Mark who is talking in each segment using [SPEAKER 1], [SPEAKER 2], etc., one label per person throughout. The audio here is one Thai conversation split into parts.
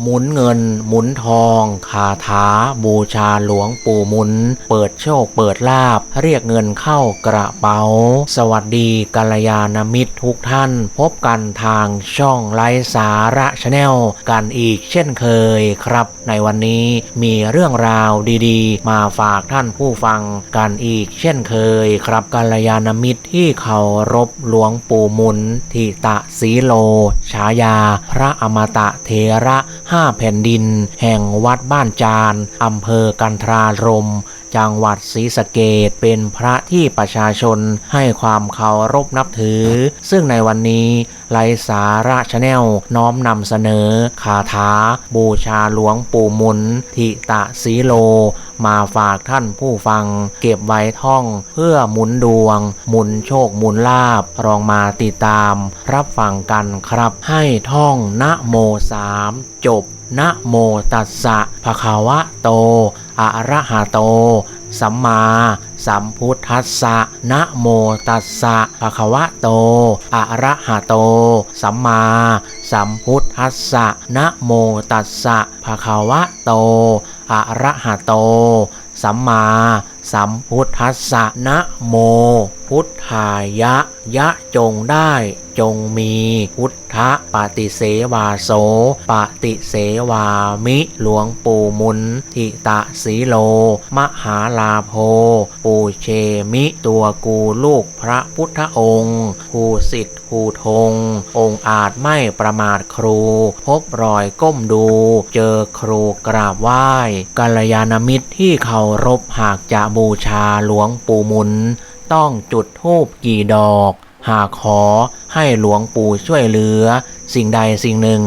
[SPEAKER 1] หมุนเงินหมุนทองคาถาบูชาหลวงปู่หมุน เปิดโชคเปิดลาบ เรียกเงินเข้ากระเป๋า สวัสดีกัลยาณมิตรทุกท่าน พบกันทางช่องไลสาระชาแนลกันอีกเช่นเคยครับ ในวันนี้มีเรื่องราวดีๆ มาฝากท่านผู้ฟังกันอีกเช่นเคยครับกัลยาณมิตรที่เคารพหลวงปู่หมุนทิตะสีโล ฉายา พระอมตะเทระ5 แผ่นดิน แห่งวัดบ้านจานอำเภอกันทรารม จังหวัดศรีสะเกดเป็นพระที่ประชาชนให้ความเคารพนับถือ ซึ่งในวันนี้ไลสาระชาแนลน้อมนำเสนอคาถา บูชาหลวงปู่มุนทิตะสีโล มาฝากท่านผู้ฟัง เก็บไว้ท่องเพื่อหมุนดวง หมุนโชคหมุนลาบลองมาติดตาม รับฟังกันครับให้ท่องนะโมสามจบ นะโมตัสสะภะคะวะโต อะระหะโต สัมมาสัมพุทธัสสะนะโมตัสสะภะคะวะโต อะระหะโต สัมมาสัมพุทธัสสะนะโมตัสสะภะคะวะโต อะระหะโต สัมมาสัมพุทธัสสะนะโม พุทธายะ ยะจงได้จงมีพุทธปฏิเสวาโสปฏิเสวามิหลวงปู่มุนทิตะสีโล มหาลาโพปูเชมิตัวกูลูกพระพุทธองค์ผู้สิทธิ์ผู้ทงองค์อาจไม่ประมาทครู พบรอยก้มดู เจอครูกราบไหว้กัลยาณมิตรที่เคารพหากจะบูชาหลวงปู่มุน ต้องจุดธูปกี่ดอก หากขอให้หลวงปู่ช่วยเหลือ สิ่งใดสิ่งหนึ่ง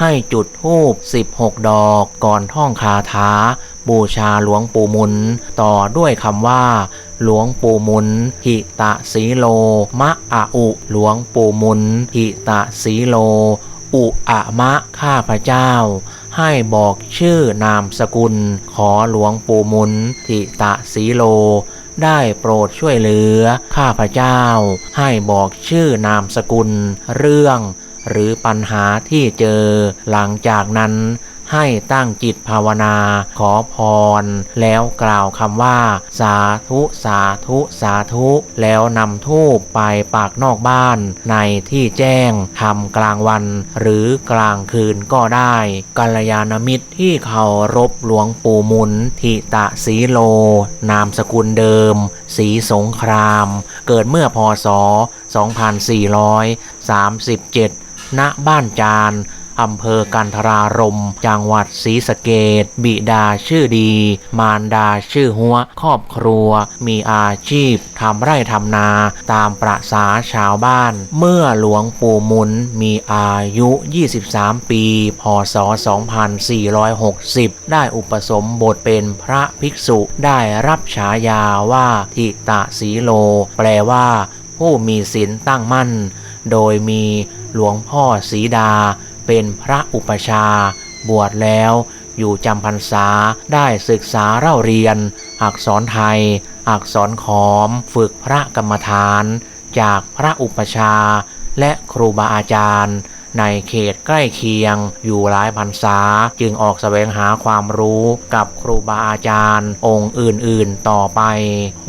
[SPEAKER 1] ให้จุดธูป16 ดอกก่อนท่องคาถา บูชาหลวงปู่มุน ต่อด้วยคำว่า หลวงปู่มุนหิตะสีโล มะอะอุ หลวงปู่มุนหิตะสีโล อุอะมะข้าพเจ้า ให้บอกชื่อนามสกุล ขอหลวงปู่มุนทิตะสีโล ได้โปรดช่วยเหลือ ข้าพเจ้า ให้บอกชื่อนามสกุล เรื่อง หรือปัญหาที่เจอ หลังจากนั้น ให้ตั้งจิตภาวนาขอพร แล้วกล่าวคำว่า สาธุสาธุสาธุ แล้วนำทูปไปปากนอกบ้านในที่แจ้งทำกลางวัน หรือกลางคืนก็ได้กัลยาณมิตรที่เคารพหลวงปู่มุนทิตะสีโล นามสกุลเดิม สีสงคราม เกิดเมื่อพศ 2437 ณ บ้านจาน อำเภอกันทรารมจังหวัดศรีสะเกดบิดาชื่อดี มารดาชื่อหัว ครอบครัว มีอาชีพทำไร่ทำนาตามประษาชาวบ้าน เมื่อหลวงปู่มุนมีอายุ 23 ปี พศ 2460 ได้อุปสมบทเป็นพระภิกษุได้รับฉายาว่าทิตะสีโล แปลว่า ผู้มีศีลตั้งมั่น โดยมีหลวงพ่อสีดา เป็นพระอุปชา บวชแล้วอยู่จำพรรษาได้ศึกษาเล่าเรียน อักษรไทย อักษรขอม ฝึกพระกรรมฐาน จากพระอุปชา และครูบาอาจารย์ ในเขตใกล้เคียงอยู่หลายพรรษา จึงออกแสวงหาความรู้กับครูบาอาจารย์ องค์อื่นๆต่อไป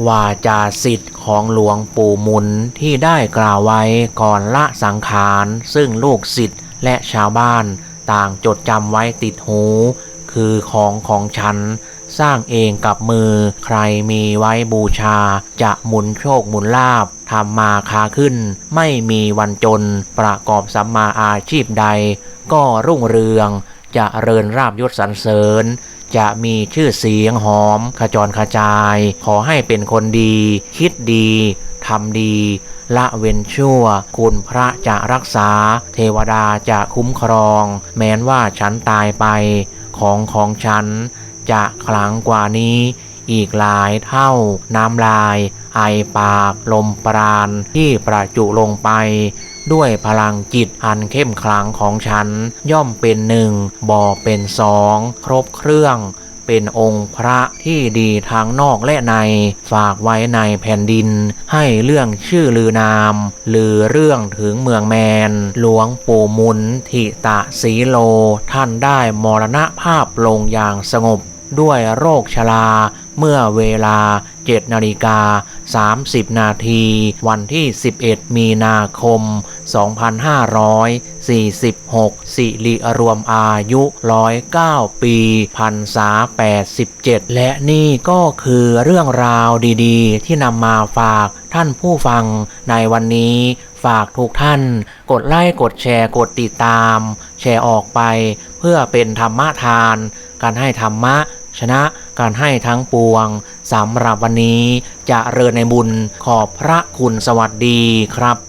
[SPEAKER 1] ว่าจาสิทธิ์ของหลวงปู่มุนที่ได้กล่าวไว้ก่อนละสังขาร ซึ่งลูกศิษย์ และชาวบ้านต่างจดจำไว้ติดหู คือของของฉัน สร้างเองกับมือ ใครมีไว้บูชา จะหมุนโชคหมุนลาบทำมาค้าขึ้น ไม่มีวันจน ประกอบสัมมาอาชีพใด ก็รุ่งเรืองจะเริญราบยศสรรเสริญ จะมีชื่อเสียงหอม ขจรขจาย ขอให้เป็นคนดี คิดดีทำดีละเว้นชั่ว คุณพระจะรักษา เทวดาจะคุ้มครอง แม้นว่าฉันตายไป ของของฉัน จะขลังกว่านี้ อีกหลายเท่า น้ำลาย ไอปาก ลมปราณที่ประจุลงไปด้วยพลังจิตอันเข้มขลังของฉัน ย่อมเป็นหนึ่งบ่อเป็นสองครบเครื่องเป็นองค์พระที่ดีทั้งนอกและใน ฝากไว้ในแผ่นดิน ให้เรื่องชื่อลือนาม ลือเรื่องถึงเมืองแมน หลวงปู่มุนทิตะสีโล ท่านได้มรณภาพลงอย่างสงบด้วยโรคชรา เมื่อเวลา 7 นาฬิกา 30 นาที วันที่ 11 มีนาคม 2546 สิริรวมอายุ 109 ปีพรรษา 87 และนี่ก็คือเรื่องราวดีๆ ที่นำมาฝากท่านผู้ฟังในวันนี้ฝากทุกท่าน กดไลค์กดแชร์กดติดตาม แชร์ออกไป เพื่อเป็นธรรมทาน การให้ธรรมะ ชนะการให้ทั้งปวงสำหรับวันนี้จะเริญในบุญขอบพระคุณสวัสดีครับ